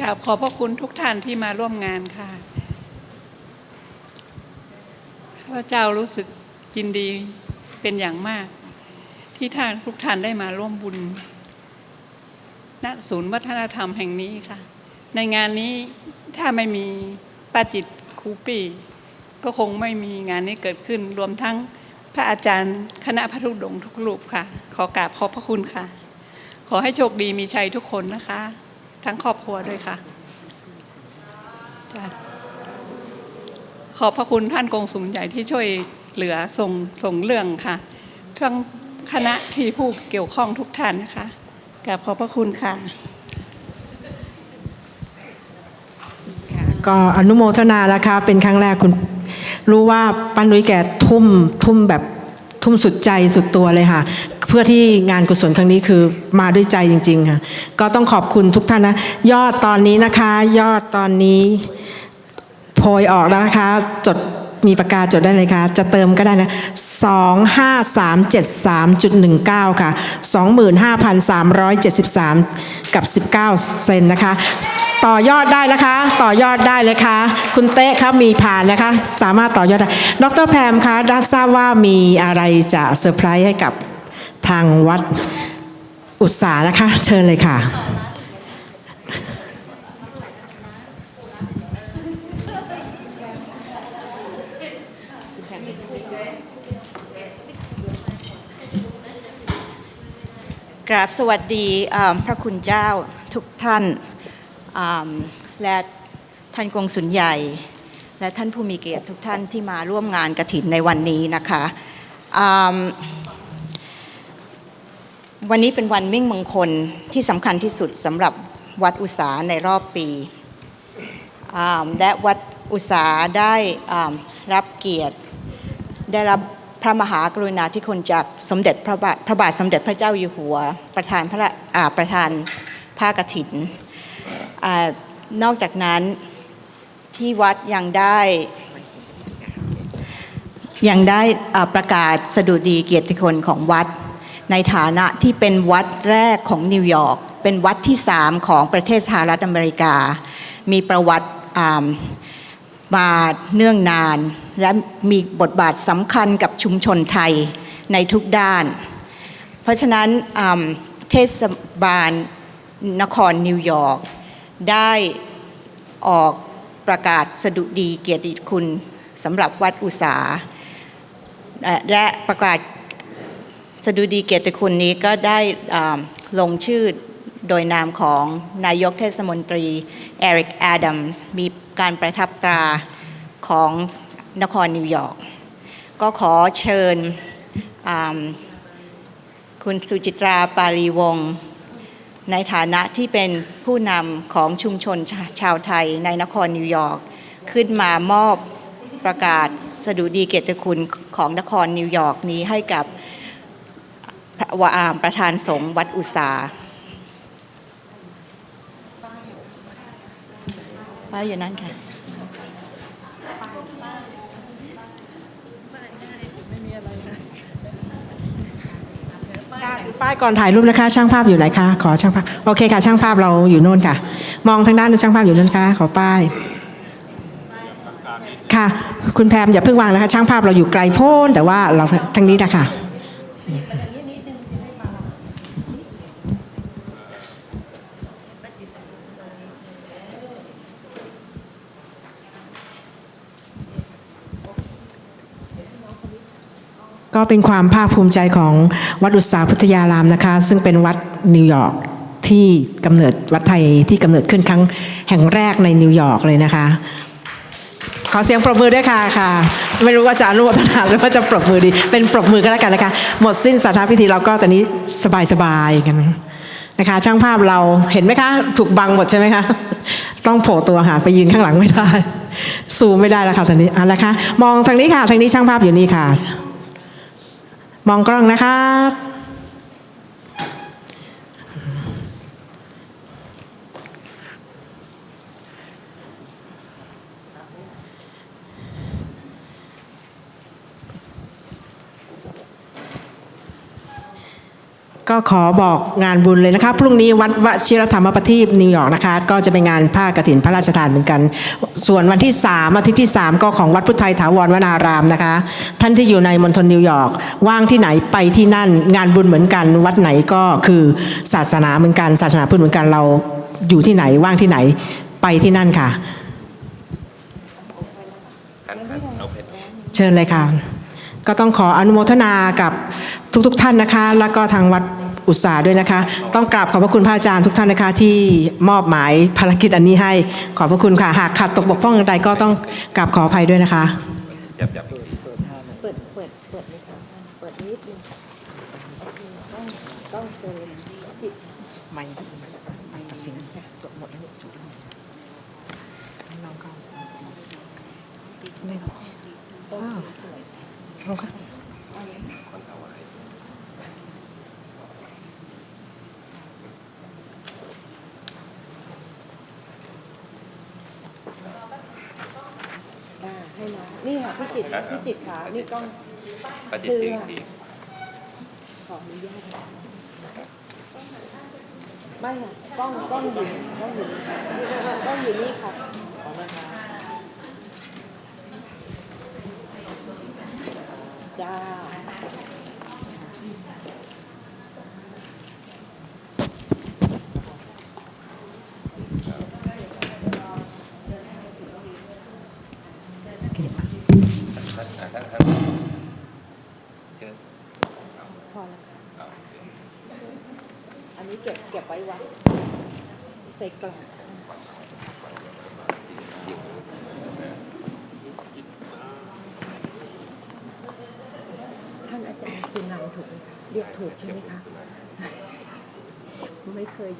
กราบขอบพระคุณทุกท่านที่มาร่วมงานค่ะข้าพเจ้ารู้สึกยินดีเป็นอย่างมาก ที่ท่านทุกท่านได้มาร่วมบุญ ณศูนย์วัฒนธรรมแห่งนี้ค่ะ ในงานนี้ถ้าไม่มีป้าจิตครูปีก็คงไม่มีงานนี้เกิดขึ้น รวมทั้งพระอาจารย์คณะพระธุดงทุกรูปค่ะ ขอกราบขอบพระคุณค่ะ ขอให้โชคดีมีชัยทุกคนนะคะ ทั้งครอบครัวด้วยค่ะจ้ะขอบพระคุณท่านกงสุลใหญ่ที่ช่วยเหลือส่งส่งเรื่องค่ะ ทั้งคณะที่ผู้เกี่ยวข้องทุกท่านนะคะกราบขอบพระคุณค่ะ ก็อนุโมทนานะคะ เป็นครั้งแรกคุณรู้ว่าป้านุ้ยแกทุ่มทุ่มแบบ ทุ่มสุดใจสุดตัวเลยค่ะ เพื่อที่งานกุศลครั้งนี้คือมาด้วยใจจริง ๆ ค่ะ ก็ต้องขอบคุณทุกท่านนะ ยอดตอนนี้นะคะ ยอดตอนนี้โพยออกแล้วนะคะ จด มีปากกาจดได้เลยค่ะ จะเติมก็ได้นะ 25373.19 ค่ะ 25,373 กับ 19 เซนนะคะ ต่อยอดได้นะคะ ต่อยอดได้เลยค่ะ คุณเต้ครับมีผ่านนะคะ สามารถต่อยอดได้ ดรแพมคะได้ทราบว่ามีอะไรจะเซอร์ไพรส์ให้กับทางวัดอุตสาหนะคะ เชิญเลยค่ะ ราบสวัสดีพระคุณเจ้าทุกท่านและท่านกงสุนใหญ่ และท่านผู้มีเกียรติทุกท่านที่มาร่วมงานกระถินในวันนี้นะคะวันนี้เป็นวันมิ่งมงคลที่สำคัญที่สุดสำหรับวัดอุษาในรอบปีและวัดอุษาได้รับเกียรติได้รับ พระมหากรุณาธิคุณจากสมเด็จพระบาทพระบาทสมเด็จพระเจ้าอยู่หัว ประธานพระประธานผ้ากฐินอนอกจากนั้นที่วัดยังได้ยังได้อ่าประกาศสดุดีเกียรติคุณของวัด ในฐานะที่เป็นวัดแรกของนิวยอร์กเป็นวัดที่สามของประเทศสหรัฐอเมริกา มีประวัติ มา เนื่องนาน และมีบทบาทสำคัญกับชุมชนไทยในทุกด้าน เพราะฉะนั้นเทศบาลนครนิวยอร์กได้ออกประกาศสดุดีเกียรติคุณสำหรับวัดอุษา และประกาศสดุดีเกียรติคุณนี้ก็ได้ลงชื่อ โดยนามของนายกเทศมนตรีเอริกแอดัมส์มีการประทับตราของนครนิวยอร์กก็ขอเชิญคุณสุจิตราปาลีวงศ์ในฐานะที่เป็นผู้นำของชุมชนชาชาวไทยในนครนิวยอร์กขึ้นมามอบประกาศสดุดีเกียรติคุณของนครนิวยอร์กนี้ให้กับพระวาประธานสงฆ์วัดอุษา ป้ายอยู่นั่นค่ะถือป้ายก่อนถ่ายรูปนะคะ ช่างภาพอยู่ไหนคะ ขอช่างภาพ โอเคค่ะ ช่างภาพเราอยู่โน่นค่ะ มองทางด้านนู้นช่างภาพอยู่โน่นค่ะ ขอป้าย ค่ะ คุณแพมอย่าเพิ่งวางนะคะ ช่างภาพเราอยู่ไกลโพ้นแต่ว่าเราทางนี้นะคะ ก็เป็นความภาคภูมิใจของวัดอุตสาหพุทธยารามนะคะ ซึ่งเป็นวัดนิวยอร์กที่กำเนิดวัดไทยที่กำเนิดขึ้นครั้งแห่งแรกในนิวยอร์กเลยนะคะ ขอเสียงปรบมือด้วยค่ะค่ะ ไม่รู้ว่าจะอนุโมทนาหรือว่าจะปรบมือดี เป็นปรบมือก็แล้วกันนะคะ หมดสิ้นสาธาพิธีเราก็ตอนนี้สบายๆกันนะคะช่างภาพเราเห็นไหมคะ ถูกบังหมดใช่ไหมคะ ต้องโผล่ตัวหาไปยืนข้างหลังไม่ได้ซูมไม่ได้แล้วค่ะตอนนี้อะละคะมองทางนี้ค่ะทางนี้ช่างภาพอยู่นี่ค่ะ มองกล้องนะคะก ก็ขอบอกงานบุญเลยนะคะพรุ่งนี้วัดวชิรธรรมประทีปนิวยอร์กนะคะ ก็จะเป็นงานผ้ากฐินพระราชทานเหมือนกัน ส่วนวันที่3อาทิตย์ที่ 3 ก็ของวัดพุทธไทยถาวรวนารามนะคะ ท่านที่อยู่ในมณฑลนิวยอร์กว่างที่ไหนไปที่นั่นงานบุญเหมือนกัน วัดไหนก็คือศาสนาเหมือนกัน ศาสนาพุทธเหมือนกันเราอยู่ที่ไหนว่างที่ไหนไปที่นั่นค่ะ เชิญเลยค่ะก็ต้องขออนุโมทนากับ ทุกๆทท่านนะคะ แล้วก็ทางวัดอุตสาห์ด้วยนะคะ ต้องกราบขอบพระคุณพระอาจารย์ทุกท่านนะคะ ที่มอบหมายภารกิจอันนี้ให้ ขอบพระคุณค่ะ หากขาดตกบกพร่องใดก็ต้องกราบขออภัยด้วยนะคะจับจับไม่ไม่กับสิ่งจบหมดแล้วจบเราก็ได้ว้าวเราก็ ให้น้องนี่ค่ะ พี่จิตรพี่จิตรขานี่กล้องปฏิทินอีกขออนุญาตไม่ค่ะกล้องกล้องอยู่กล้องอยู่นี่กล้องอยู่นี่ค่ะจ้า ท่านท่านท่านเชิญพอแล้วค่ะเอาอันนี้เก็บเก็บไว้วัดใส่กล่องท่านอาจารย์สุนันท์ถูกไหมคะเรียกถูกใช่ไหมคะ ไม่เคย